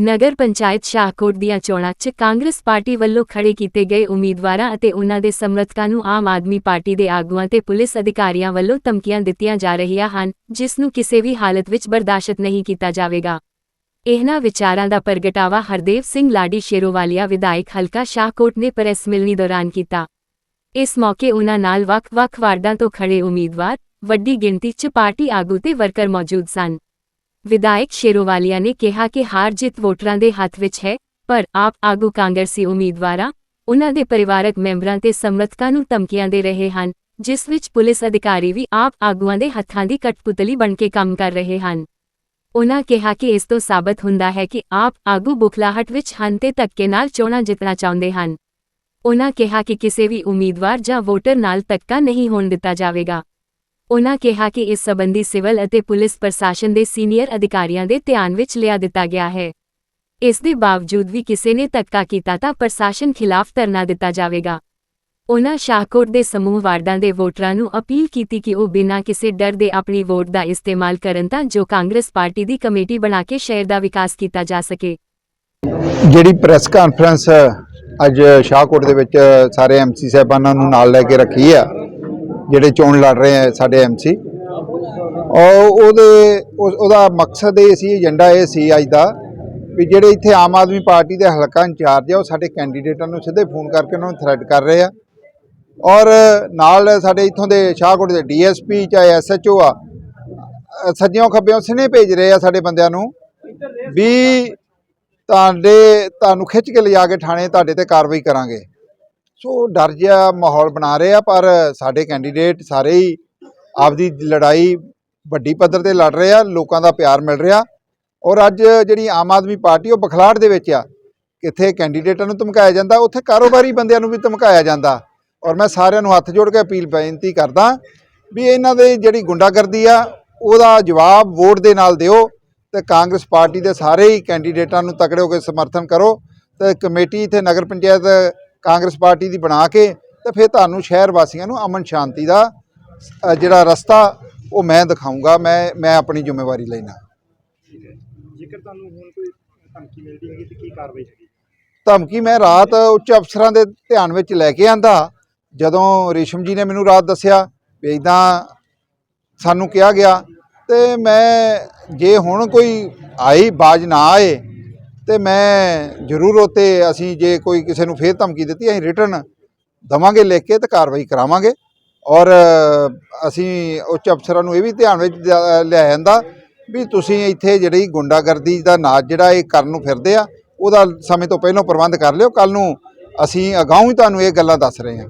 ਨਗਰ ਪੰਚਾਇਤ ਸ਼ਾਹਕੋਟ ਦੀਆਂ ਚੋਣਾਂ 'ਚ ਕਾਂਗਰਸ ਪਾਰਟੀ ਵੱਲੋਂ ਖੜੇ ਕੀਤੇ ਗਏ ਉਮੀਦਵਾਰਾਂ ਅਤੇ ਉਨ੍ਹਾਂ ਦੇ ਸਮਰਥਕਾਂ ਨੂੰ ਆਮ ਆਦਮੀ ਪਾਰਟੀ ਦੇ ਆਗੂਆਂ ਤੇ ਪੁਲਿਸ ਅਧਿਕਾਰੀਆਂ ਵੱਲੋਂ ਧਮਕੀਆਂ ਦਿੱਤੀਆਂ ਜਾ ਰਹੀਆਂ ਹਨ, ਜਿਸ ਨੂੰ ਕਿਸੇ ਵੀ ਹਾਲਤ ਵਿੱਚ ਬਰਦਾਸ਼ਤ ਨਹੀਂ ਕੀਤਾ ਜਾਵੇਗਾ। ਇਹਨਾਂ ਵਿਚਾਰਾਂ ਦਾ ਪ੍ਰਗਟਾਵਾ ਹਰਦੇਵ ਸਿੰਘ ਲਾਡੀ ਸ਼ੇਰੋਵਾਲੀਆ ਵਿਧਾਇਕ ਹਲਕਾ ਸ਼ਾਹਕੋਟ ਨੇ ਪ੍ਰੈਸ ਮਿਲਣੀ ਦੌਰਾਨ ਕੀਤਾ। ਇਸ ਮੌਕੇ ਉਨ੍ਹਾਂ ਨਾਲ ਵੱਖ-ਵੱਖ ਵਾਰਡਾਂ ਤੋਂ ਖੜੇ ਉਮੀਦਵਾਰ, ਵੱਡੀ ਗਿਣਤੀ 'ਚ ਪਾਰਟੀ ਆਗੂ ਤੇ ਵਰਕਰ ਮੌਜੂਦ ਸਨ। ਵਿਧਾਇਕ ਸ਼ੇਰੋਵਾਲੀਆ ਨੇ ਕਿਹਾ ਕਿ ਹਾਰ ਜਿੱਤ ਵੋਟਰਾਂ ਦੇ ਹੱਥ ਵਿੱਚ ਹੈ, ਪਰ ਆਪ ਆਗੂ ਕਾਂਗਰਸੀ ਉਮੀਦਵਾਰਾਂ, ਉਹਨਾਂ ਦੇ ਪਰਿਵਾਰਕ ਮੈਂਬਰਾਂ ਤੇ ਸਮਰਥਕਾਂ ਨੂੰ ਧਮਕੀਆਂ ਦੇ ਰਹੇ ਹਨ, ਜਿਸ ਵਿੱਚ ਪੁਲਿਸ ਅਧਿਕਾਰੀ ਵੀ ਆਪ ਆਗੂਆਂ ਦੇ ਹੱਥਾਂ ਦੀ ਕਠਪੁਤਲੀ ਬਣ ਕੇ ਕੰਮ ਕਰ ਰਹੇ ਹਨ। ਉਨ੍ਹਾਂ ਕਿਹਾ ਕਿ ਇਸ ਤੋਂ ਸਾਬਤ ਹੁੰਦਾ ਹੈ ਕਿ ਆਪ ਆਗੂ ਬੁਖਲਾਹਟ ਵਿੱਚ ਹਨ ਤੇ ਧੱਕੇ ਨਾਲ ਚੋਣਾਂ ਜਿੱਤਣਾ ਚਾਹੁੰਦੇ ਹਨ। ਉਹਨਾਂ ਕਿਹਾ ਕਿ ਕਿਸੇ ਵੀ ਉਮੀਦਵਾਰ ਜਾਂ ਵੋਟਰ ਨਾਲ ਧੱਕਾ ਨਹੀਂ ਹੋਣ ਦਿੱਤਾ ਜਾਵੇਗਾ। ਉਨ੍ਹਾਂ ਕਿਹਾ ਕਿ ਇਸ ਸਬੰਧੀ ਸਿਵਲ ਅਤੇ ਪੁਲਿਸ ਪ੍ਰਸ਼ਾਸਨ ਦੇ ਸੀਨੀਅਰ ਅਧਿਕਾਰੀਆਂ ਦੇ ਧਿਆਨ ਵਿੱਚ ਲਿਆ ਦਿੱਤਾ ਗਿਆ ਹੈ। ਇਸ ਦੇ ਬਾਵਜੂਦ ਵੀ ਕਿਸੇ ਨੇ ਧੱਕਾ ਕੀਤਾ ਤਾਂ ਪ੍ਰਸ਼ਾਸਨ ਖਿਲਾਫ ਧਰਨਾ ਦਿੱਤਾ ਜਾਵੇਗਾ। ਉਨ੍ਹਾਂ ਸ਼ਾਹਕੋਟ ਦੇ ਸਮੂਹ ਵਾਰਡਾਂ ਦੇ ਵੋਟਰਾਂ ਨੂੰ ਅਪੀਲ ਕੀਤੀ ਕਿ ਉਹ ਬਿਨਾਂ ਕਿਸੇ ਡਰ ਦੇ ਆਪਣੀ ਵੋਟ ਦਾ ਇਸਤੇਮਾਲ ਕਰਨ ਤਾਂ ਜੋ ਕਾਂਗਰਸ ਪਾਰਟੀ ਦੀ ਕਮੇਟੀ ਬਣਾ ਕੇ ਸ਼ਹਿਰ ਦਾ ਵਿਕਾਸ ਕੀਤਾ ਜਾ ਸਕੇ। ਜਿਹੜੀ ਪ੍ਰੈਸ ਕਾਨਫਰੰਸ ਅੱਜ ਸ਼ਾਹਕੋਟ ਦੇ ਵਿੱਚ ਸਾਰੇ ਐਮਸੀ ਸਾਹਿਬਾਨਾਂ ਨੂੰ ਨਾਲ ਲੈ ਕੇ ਰੱਖੀ ਆ ਜਿਹੜੇ ਚੋਣ ਲੜ ਰਹੇ ਆ ਸਾਡੇ ਐਮਸੀ ਔਰ ਉਹਦੇ ਉਸ- ਉਹਦਾ ਮਕਸਦ ਇਹ ਸੀ ਏਜੰਡਾ ਇਹ ਸੀ ਅੱਜ ਦਾ ਵੀ ਜਿਹੜੇ ਇੱਥੇ ਆਮ ਆਦਮੀ ਪਾਰਟੀ ਦੇ ਹਲਕਾ ਇੰਚਾਰਜ ਆ ਉਹ ਸਾਡੇ ਕੈਂਡੀਡੇਟਾਂ ਨੂੰ ਸਿੱਧੇ ਫੋਨ ਕਰਕੇ ਉਹਨਾਂ ਨੂੰ ਥ੍ਰੈਟ ਕਰ ਰਹੇ ਆ। ਔਰ ਨਾਲ ਸਾਡੇ ਇੱਥੋਂ ਦੇ ਸ਼ਾਹਕੋਟ ਦੇ ਡੀਐਸਪੀ ਚਾਹੇ ਐਸਐਚਓ ਆ ਅ, ਸੱਜਿਓਂ ਖੱਬਿਓਂ ਸਿਨੇ ਭੇਜ ਰਹੇ ਆ ਸਾਡੇ ਬੰਦਿਆਂ ਨੂੰ ਵੀ ਤੁਹਾਡੇ ਤੁਹਾਨੂੰ ਖਿੱਚ ਕੇ ਲਿਜਾ ਕੇ ਥਾਣੇ ਤੁਹਾਡੇ ਤੇ ਕਾਰਵਾਈ ਕਰਾਂਗੇ। ਸੋ ਡਰ ਜਿਹਾ ਮਾਹੌਲ ਬਣਾ ਰਹੇ ਆ, ਪਰ ਸਾਡੇ ਕੈਂਡੀਡੇਟ ਸਾਰੇ ਹੀ ਆਪਦੀ ਲੜਾਈ ਵੱਡੀ ਪੱਧਰ ਤੇ ਲੜ ਰਹੇ ਆ, ਲੋਕਾਂ ਦਾ ਪਿਆਰ ਮਿਲ ਰਿਹਾ। ਔਰ ਅੱਜ ਜਿਹੜੀ ਆਮ ਆਦਮੀ ਪਾਰਟੀ ਉਹ ਬਖਲਾੜ ਦੇ ਵਿੱਚ ਆ। ਕਿੱਥੇ ਕੈਂਡੀਡੇਟਾਂ ਨੂੰ ਧਮਕਾਇਆ ਜਾਂਦਾ, ਉੱਥੇ ਕਾਰੋਬਾਰੀ ਬੰਦਿਆਂ ਨੂੰ ਵੀ ਧਮਕਾਇਆ ਜਾਂਦਾ। ਔਰ ਮੈਂ ਸਾਰਿਆਂ ਨੂੰ ਹੱਥ ਜੋੜ ਕੇ ਅਪੀਲ ਬੇਨਤੀ ਕਰਦਾ ਵੀ ਇਹਨਾਂ ਦੇ ਜਿਹੜੀ ਗੁੰਡਾਗਰਦੀ ਆ, ਉਹਦਾ ਜਵਾਬ ਵੋਟ ਦੇ ਨਾਲ ਦਿਓ ਤੇ ਕਾਂਗਰਸ ਪਾਰਟੀ ਦੇ ਸਾਰੇ ਹੀ ਕੈਂਡੀਡੇਟਾਂ ਨੂੰ ਤਕੜੇ ਹੋ ਕੇ ਸਮਰਥਨ ਕਰੋ ਤੇ ਕਮੇਟੀ ਇੱਥੇ ਨਗਰ ਪੰਚਾਇਤ ਕਾਂਗਰਸ ਪਾਰਟੀ ਦੀ ਬਣਾ ਕੇ ਤੇ ਫਿਰ ਤੁਹਾਨੂੰ ਸ਼ਹਿਰ ਵਾਸੀਆਂ ਨੂੰ ਅਮਨ ਸ਼ਾਂਤੀ ਦਾ ਜਿਹੜਾ ਰਸਤਾ ਉਹ ਮੈਂ ਦਿਖਾਊਂਗਾ ਮੈਂ ਮੈਂ ਆਪਣੀ ਜ਼ਿੰਮੇਵਾਰੀ ਲੈਣਾ ਜੇਕਰ ਤੁਹਾਨੂੰ ਹੁਣ ਕੋਈ ਧਮਕੀ ਮਿਲਦੀ ਹੈਗੀ ਤੇ ਕੀ ਕਾਰਵਾਈ ਹੈਗੀ? ਧਮਕੀ ਮੈਂ ਰਾਤ ਉੱਚ ਅਫਸਰਾਂ ਦੇ ਧਿਆਨ ਵਿੱਚ ਲੈ ਕੇ ਆਂਦਾ। ਜਦੋਂ ਰੇਸ਼ਮ ਜੀ ਨੇ ਮੈਨੂੰ ਰਾਤ ਦੱਸਿਆ ਵੀ ਇਦਾਂ ਸਾਨੂੰ ਕਿਹਾ ਗਿਆ ਤੇ ਮੈਂ ਜੇ ਹੁਣ ਕੋਈ ਆਈ ਬਾਜ ਨਾ ਆਏ ਤੇ ਮੈਂ ਜ਼ਰੂਰ ਉਤੇ ਅਸੀਂ ਜੇ ਕੋਈ ਕਿਸੇ ਨੂੰ ਫੇਰ ਧਮਕੀ ਦਿੱਤੀ, ਅਸੀਂ ਰਿਟਰਨ ਦਵਾਂਗੇ ਲਿਖ ਕੇ ਤੇ ਕਾਰਵਾਈ ਕਰਾਵਾਂਗੇ। ਔਰ ਅਸੀਂ ਉੱਚ ਅਫਸਰਾਂ ਨੂੰ ਇਹ ਵੀ ਧਿਆਨ ਵਿੱਚ ਲਿਆ- ਜਾਂਦਾ ਵੀ ਤੁਸੀਂ ਇੱਥੇ ਜਿਹੜੀ ਗੁੰਡਾਗਰਦੀ ਦਾ ਨਾਚ ਜਿਹੜਾ ਇਹ ਕਰਨ ਨੂੰ ਫਿਰਦੇ ਆ, ਉਹਦਾ ਸਮੇਂ ਤੋਂ ਪਹਿਲਾਂ ਪ੍ਰਬੰਧ ਕਰ ਲਿਓ। ਕੱਲ ਨੂੰ ਅਸੀਂ ਅਗਾਊਂ ਹੀ ਤੁਹਾਨੂੰ ਇਹ ਗੱਲਾਂ ਦੱਸ ਰਹੇ ਹਾਂ।